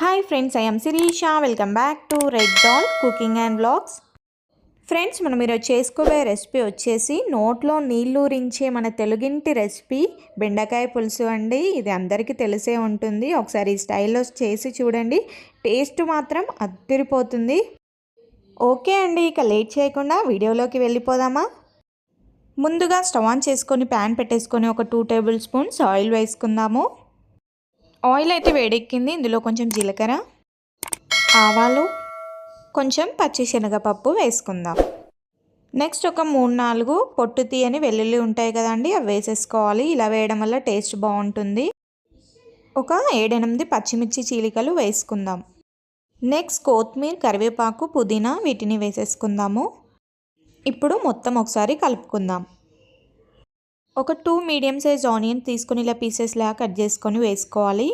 Hi friends I'm Shirisha welcome back to red doll cooking and blogs friends మనం ఈరోజు చేసుకోబోయే recipe వచ్చేసి నోట్లో నీళ్ళూరించే మన తెలుగింటి రెసిపీ బెండకాయ పులుసు అండి. ఇది అందరికీ తెలిసే ఉంటుంది. ఒకసారి ఈ స్టైల్లో చేసి చూడండి. టేస్ట్ మాత్రం అద్దరిపోతుంది. ఓకే అండి ఇక లేట్ చేయకుండా వీడియోలోకి వెళ్ళిపోదామా? ముందుగా స్టవ్ ఆన్ చేసుకొని ప్యాన్ పెట్టేసుకొని ఒక టూ టేబుల్ స్పూన్స్ ఆయిల్ వేసుకుందాము. ఆయిల్ అయితే వేడెక్కింది. ఇందులో కొంచెం జీలకర్ర ఆవాలు కొంచెం పచ్చిశనగపప్పు వేసుకుందాం. నెక్స్ట్ ఒక మూడు నాలుగు పొట్టు తీయని వెల్లుల్లి ఉంటాయి కదండి అవి వేసేసుకోవాలి. ఇలా వేయడం వల్ల టేస్ట్ బాగుంటుంది. ఒక ఏడెనిమిది పచ్చిమిర్చి చీలికలు వేసుకుందాం. నెక్స్ట్ కొత్తిమీర కరివేపాకు పుదీనా వీటిని వేసేసుకుందాము. ఇప్పుడు మొత్తం ఒకసారి కలుపుకుందాం. ఒక టూ మీడియం సైజ్ ఆనియన్ తీసుకొని ఇలా పీసెస్లా కట్ చేసుకొని వేసుకోవాలి.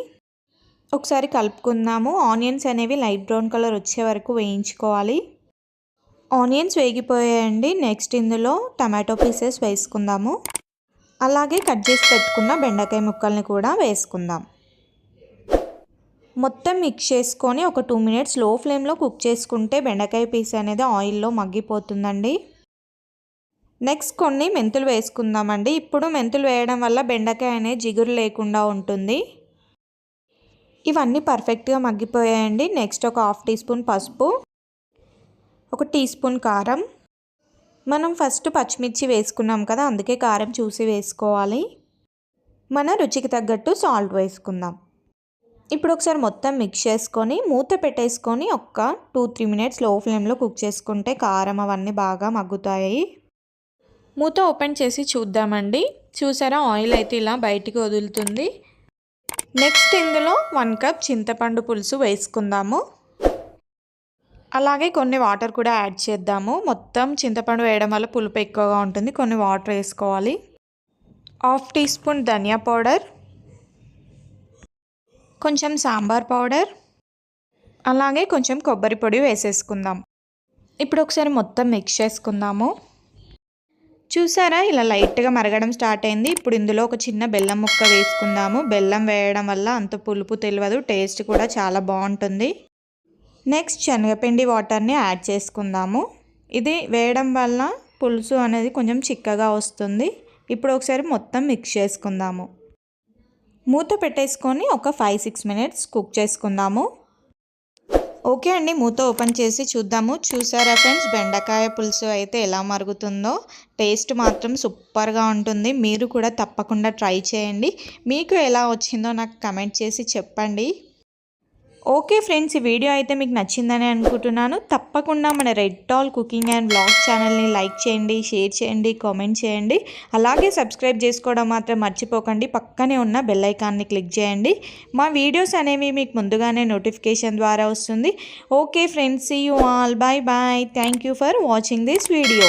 ఒకసారి కలుపుకుందాము. ఆనియన్స్ అనేవి లైట్ బ్రౌన్ కలర్ వచ్చే వరకు వేయించుకోవాలి. ఆనియన్స్ వేగిపోయాయండి. నెక్స్ట్ ఇందులో టమాటో పీసెస్ వేసుకుందాము. అలాగే కట్ చేసి పెట్టుకున్న బెండకాయ ముక్కల్ని కూడా వేసుకుందాం. మొత్తం మిక్స్ చేసుకొని ఒక టూ మినిట్స్లో ఫ్లేమ్లో కుక్ చేసుకుంటే బెండకాయ పీస్ అనేది ఆయిల్లో మగ్గిపోతుందండి. నెక్స్ట్ కొన్ని మెంతులు వేసుకుందామండి. ఇప్పుడు మెంతులు వేయడం వల్ల బెండకాయ అనేది జిగురు లేకుండా ఉంటుంది. ఇవన్నీ పర్ఫెక్ట్గా మగ్గిపోయాయండి. నెక్స్ట్ ఒక హాఫ్ టీ స్పూన్ పసుపు ఒక టీ స్పూన్ కారం. మనం ఫస్ట్ పచ్చిమిర్చి వేసుకున్నాం కదా అందుకే కారం చూసి వేసుకోవాలి. మన రుచికి తగ్గట్టు సాల్ట్ వేసుకుందాం. ఇప్పుడు ఒకసారి మొత్తం మిక్స్ చేసుకొని మూత పెట్టేసుకొని ఒక్క టూ త్రీ మినిట్స్లో ఫ్లేమ్లో కుక్ చేసుకుంటే కారం అవన్నీ బాగా మగ్గుతాయి. మూత ఓపెన్ చేసి చూద్దామండి. చూసారా ఆయిల్ అయితే ఇలా బయటికి వదులుతుంది. నెక్స్ట్ ఇందులో వన్ కప్ చింతపండు పులుసు వేసుకుందాము. అలాగే కొన్ని వాటర్ కూడా యాడ్ చేద్దాము. మొత్తం చింతపండు వేయడం వల్ల పులుపు ఎక్కువగా ఉంటుంది. కొన్ని వాటర్ వేసుకోవాలి. హాఫ్ టీ స్పూన్ ధనియా పౌడర్. కొంచెం సాంబార్ పౌడర్. అలాగే కొంచెం కొబ్బరి పొడి వేసేసుకుందాం. ఇప్పుడు ఒకసారి మొత్తం మిక్స్ చేసుకుందాము. చూసారా? ఇలా లైట్గా మరగడం స్టార్ట్ అయింది. ఇప్పుడు ఇందులో ఒక చిన్న బెల్లం ముక్క వేసుకుందాము. బెల్లం వేయడం వల్ల అంత పులుపు తెలియదు టేస్ట్ కూడా చాలా బాగుంటుంది. నెక్స్ట్ శనగపిండి వాటర్ని యాడ్ చేసుకుందాము. ఇది వేయడం వల్ల పులుసు అనేది కొంచెం చిక్కగా వస్తుంది. ఇప్పుడు ఒకసారి మొత్తం మిక్స్ చేసుకుందాము. మూత పెట్టేసుకొని ఒక ఫైవ్ సిక్స్ మినిట్స్ కుక్ చేసుకుందాము. ఓకే అండి మూత ఓపెన్ చేసి చూద్దాము. చూసారా ఫ్రెండ్స్ బెండకాయ పులుసు అయితే ఎలా మరుగుతుందో? టేస్ట్ మాత్రం సూపర్గా ఉంటుంది. మీరు కూడా తప్పకుండా ట్రై చేయండి. మీకు ఎలా వచ్చిందో నాకు కమెంట్ చేసి చెప్పండి. ఓకే ఫ్రెండ్స్ ఈ వీడియో అయితే మీకు నచ్చిందని అనుకుంటున్నాను. తప్పకుండా మన red doll cooking and blog ఛానల్ని లైక్ చేయండి షేర్ చేయండి కామెంట్ చేయండి. అలాగే సబ్స్క్రైబ్ చేసుకోవడం మాత్రం మర్చిపోకండి. పక్కనే ఉన్న బెల్ ఐకాన్ని క్లిక్ చేయండి. మా వీడియోస్ అనేవి మీకు ముందుగానే నోటిఫికేషన్ ద్వారా వస్తుంది. Okay friends you all bye bye thank you for watching this video